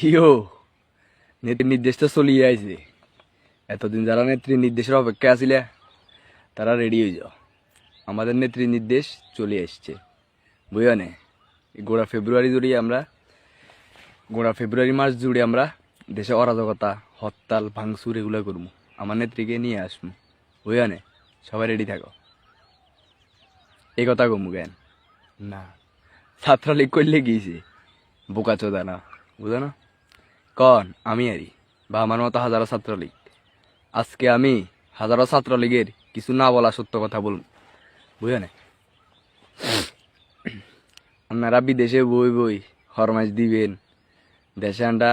কিও? নেত্রীর নির্দেশ তো চলিয়ে আইছে। এতদিন যারা নেত্রীর নির্দেশের অপেক্ষা আছিলে তারা রেডি হয়ে যাও। আমাদের নেত্রীর নির্দেশ চলে আসছে বুঝো নে? এই গোড়া ফেব্রুয়ারি জুড়ে আমরা গোড়া ফেব্রুয়ারি মাস জুড়ে আমরা দেশে অরাজকতা হরতাল ভাঙচুর এগুলো করব। আমার নেত্রীকে নিয়ে আসব। বুঝো নে? সবাই রেডি থাকো। এই কথা কমু কেন? না। ছাত্রলীগ করলে গিয়েছে বোকা চোদা না। বুঝো না? কন, আমি আরি বা আমার মতো হাজারো ছাত্রলীগ। আজকে আমি হাজারো ছাত্রলীগের কিছু না বলা সত্য কথা বলুন। বুঝো না আপনারা বিদেশে বই বই হরমাইশ দিবেন। দেশে আন্ডা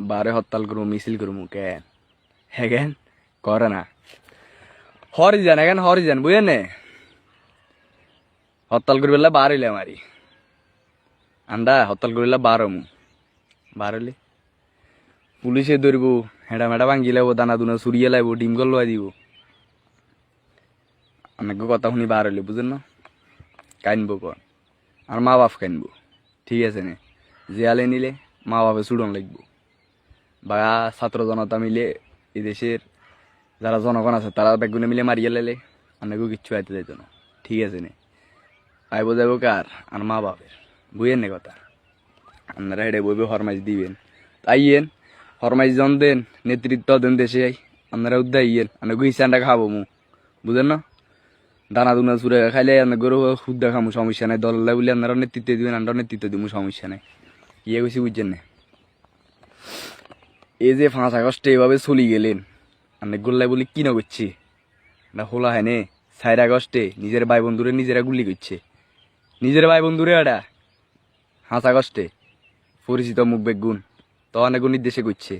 বারে হরতাল করব, মিছিল করব কেন? হ্যাঁ কেন? করে না। হরি যান এখন হরি যান বুঝেন নে? হরতাল করি পেলে বার হইলে আমারি। আন্ডা হরতাল বার হমু বার হইলে পুলিশে ধরবো হেঁটা মেটা ভাঙ্গি লাইব দানা দুনা চুরিয়ে লাইব ডিম গল দিব। অনেক কথা শুনি বার হইলে, বুঝেন না? কাইনবো কন আর মা বাপ কাইনবো। ঠিক আছে নে? জেয়ালে নিলে মা বাপে চুড়ন লাগবো। বা ছাত্র জনতা মিলে এই দেশের যারা জনগণ আছে, তারা বেগুনে মিলে মারিয়ে লাইলে অনেকেও কিচ্ছু আইতে যাইত না। ঠিক আছে নে? আইব যাব কার? আর মা বাপের। বুঝেন নে কথা? আপনারা হেঁটে বইবে হরমাইজ দিবেন। আইয়েন হরমাইজ জন দেন, নেতৃত্ব দেন দেশে আপনারা উদ্দা ইয়েন আমি গুইসানটা খাব মু। বুঝেন না? দানা দুনা চুরে খাইলে গরু সুদ্ধা খামু, সমস্যা নাই। দল বলে আপনারা নেতৃত্ব দিবেন, আমরা নেতৃত্ব দিব সমস্যা নাই। ইয়ে কইছি, বুঝছেন না? এই যে পাঁচ আগস্টে এভাবে চলি গেলেন আপনি গোল্লাই বলি, কি না করছে? না হোলা হয় নে, চার আগস্টে নিজের ভাই বন্ধুরে নিজেরা গুলি করছে। নিজের ভাই বন্ধুরে এটা হাঁস আগস্টে। পরিচিত মুখ বেগুন। তো অনেক নির্দেশে করছে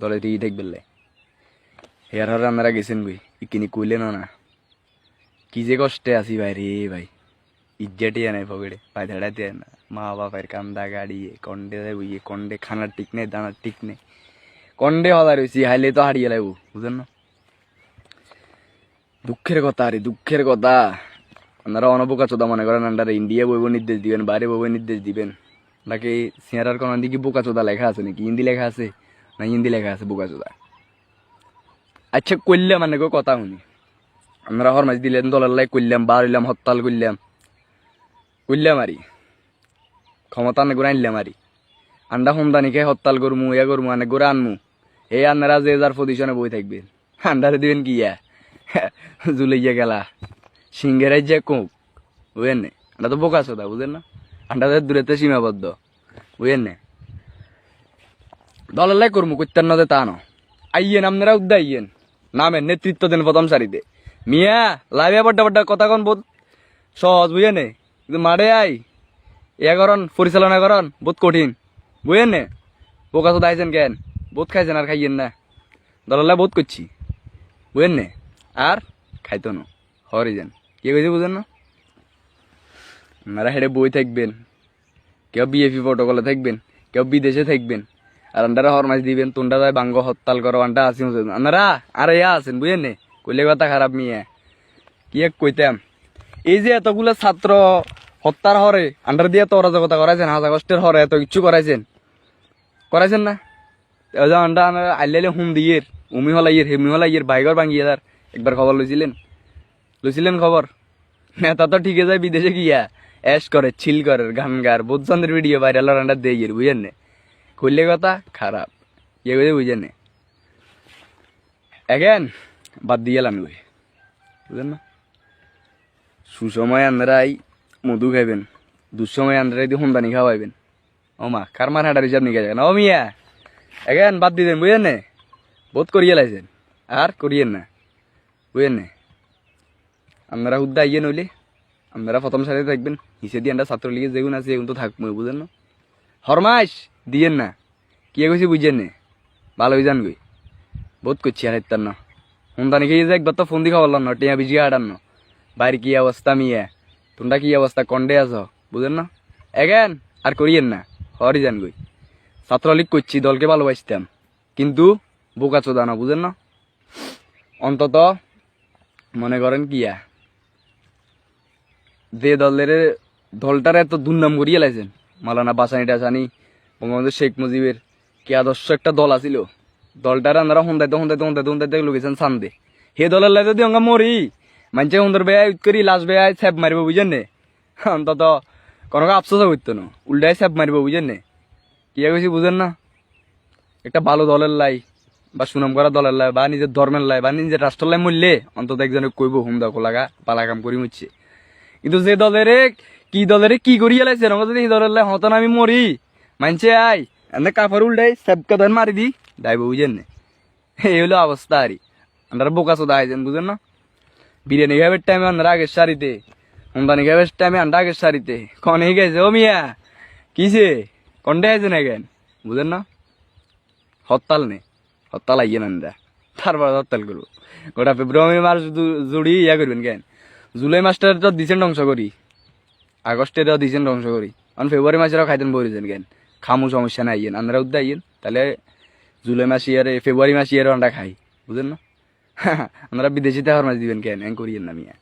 দলে ই দেখবেলে হেয়ার হর আপনারা গেছেন গুই ইকিনি কইলেন না। কি যে কষ্টে আছি ভাই রে ভাই। ইজ্জেটি নাই পকেটে, ভাই ধেড়াতে না। মা বাপের কান্দা গাড়ি, কন্ডে বুঝিয়ে কন্ডে খানার ঠিক নেই, দানার ঠিক নেই। কন্ডে হলা রয়েছি হাইলে তো হারিয়ে লাগব বুঝলেন না? দুঃখের কথা আরে দুঃখের কথা। আপনারা অনবকা চোদা মনে করেন, আন্ডারে ইন্ডিয়া বইব নির্দেশ দিবেন বাইরে বইব নির্দেশ দিবেন। নাকি সিয়ারার কোন দিকে বোকা চোদা লেখা আছে নাকি? হিন্দি লেখা আছে? না, হিন্দি লেখা আছে বোকা চোদা। আচ্ছা করলে মানে কথা শুনি। আমরা হরমাজ দিলেন, দলের লাই করলাম বার হইলাম, হরতাল করলাম করলাম আরি ক্ষমতা আনে করে আনলাম আরি আন্ডা সন্তানিকে হরতাল করমু, ইয়া করমু, আনে করে আনমু। এই আন্নারা যে যার পজিশনে বই থাকবে। আন্ডারে দিবেন কি ইয়া? জুলাইয়া গেলা। সিঙ্গেরাই যে কোক। বুঝেন নে আন্ডা তো বোকা চোদা, বুঝেন না? আন্ডাদের দূরেতে সীমাবদ্ধ। বুঝেন নে? দলের লাই করমু করতেন না তা ন আইয়েন আপনারা উদ্দা আইয়েন। নামের নেতৃত্ব দেন প্রথম সারিতে। মিয়া, লাইভে বড্ডা বড্ডা কথা কন বহুত সহজ বুঝে নে? কিন্তু মারে আই। ইয়া করন, পরিচালনা করন বহুত কঠিন। বুঝেন নে? বোকা চোদা আইছেন কেন? বহুত খাইছেন আর খাইয়েন না। দলাল্লা বহুত করছি। বুঝেন নে? আর খাইতো না। হরি যান। কে কইছে বুঝেন না? আপনারা হেঁটে বই থাকবেন, কেউ বিএপি প্রটোকলে থাকবেন, কেউ বিদেশে থাকবেন, আর আন্ডারা হরমাইজ দিবেন তোনটা যায় বাঙ্গ হরতাল করো আন্ডা আসি আপনারা আর ইয়া আছেন, বুঝেন নে? কইলে কথা খারাপ মিয়া। কি এক কইতাম? এই যে এতগুলো ছাত্র হত্যার হরে, আন্ডার দিয়ে তো অরাজকতা করাইছেন হাজ আগস্টের হরে, এত কিচ্ছু করাইছেন। করাইছেন না? যে আন্ডা আইলে হুম দিয়ে উমি হলাইয়ের, হেমি হলাইয়ের, বাইগর ভাঙিয়ে তার। একবার খবর লইছিলেন? লইছিলেন খবর? নেতা তো ঠিকই যায়, বিদেশে গিয়া। অ্যাশ করে চিল করে, গান গার বুধচন্দ্রের ভিডিও ভাইরাল রান্ডা দিয়ে বুঝেন নে কইলে কথা? খারাপ। ইয়ে করে বুঝেন নে বাদ দিয়ে ওই বুঝলেন না সুসময় আন্দারাই মধু খাইবেন। দুঃসময় আন্দারাই দিয়ে সন্তানি খাওয়াইবেন। ও মা, কার মার হাঁটার হিসাব নিয়ে যাবেন ও মিয়া! এগেন বাদ দিতেন বুঝেন নে বহুত করিয়ে লাইছেন। আর করিয়েন না। বুঝেন নে আপনারা হুদ্দা আইয়ে নইলে আপনারা প্রথম সাথে থাকবেন। হিসে দিয়ে আমরা ছাত্রলীগে যেগুন আছে এগুন তো থাকব বুঝেন না? হরমাস দিয়েন না। কি কইছি বুঝছেন নে? ভালো হয়ে যান গই বহুত করছি আর হাইতার না। সন্তানি খেয়ে যে একবার তো ফোন দিয়ে খাওয়ালাম না, টিয়া বিজি আটান না। বাইরে কি অবস্থা মিয়া? তোমরা কি অবস্থা, কন্ডে আছো? বুঝেন না? এগেন, আর করিয়েন না। হরি যান গই ছাত্রলীগ করছি, দলকে ভালোবাসতাম। কিন্তু বোকা চোদা না বুঝেন না? অন্তত মনে করেন কিয়া যে দলের দলটার এত দুর্নাম করিয়ে লাইছেন মালানা বাসানি টাসানি, বঙ্গবন্ধু শেখ মুজিবের, কি আদর্শ একটা দল আছিল। দলটার আমরা হুন্দাইতে হুন্দাইতে হুন্দাইতে হুন্দাইতে লোকেছেন সান্দে। সেই দলের লাগে যদি মরি। মানুষে সুন্দর বেয়া ইউজ করি, লাশ বেয়া স্যাপ মারিব বুঝেন নে অন্তত কোনো আফসোস করতো না। উল্টাই স্যাপ মারিব বুঝেন নে কি কইছি, বুঝেন না? একটা ভালো দলের লাই, বা সুনাম করা দলের লাই, বা নিজের ধর্মের লাই, বা নিজের রাষ্ট্রের লাই মরলে অন্তত একজনে কইব হুম দেখো লাগা পালা কাম করি মুচ্ছে কিন্তু যে দলের, কি দলের কি করি এলাইছে রঙ যদি হতন আমি মরি মানছে আই, এনে কাপড় উল্টাই সেবকা ধর মারি দি দাইব বুঝেন না। এই হলো অবস্থা আরই আপনারা বোকা চোদা আইছেন বুঝেন না? বিরিয়ানি খাবার টাইমে আপনারা আগের সারিতে হুন্দানি খাবার টাইমে আন্ডা আগের সারিতে কনে গেছে ও মিয়া। কিসে কন্ডে আছে না কেন বুঝেন না? হরতাল নে। হরতাল আইয়েন আন্দা। তারপর হরতাল করব গোটা ফেব্রুয়ারি জু- জুড়ি ইয়া করবেন কেন? জুলাই মাসটার তো দিছেন ধ্বংস করি আগস্টের দিছেন ধ্বংস করি কারণ ফেব্রুয়ারি মাসেরও খাইতেন বলেছেন কেন খামু সমস্যা নাই ইয়েন আন্দারা উদ্দা আইয়েন তাহলে জুলাই মাস ইয়ারে ফেব্রুয়ারি মাস ইয়ারে আন্ডা খাই বুঝেন না? আপনারা বিদেশিতে হরমাস দিবেন কেন, এন করিয়েন না মিয়া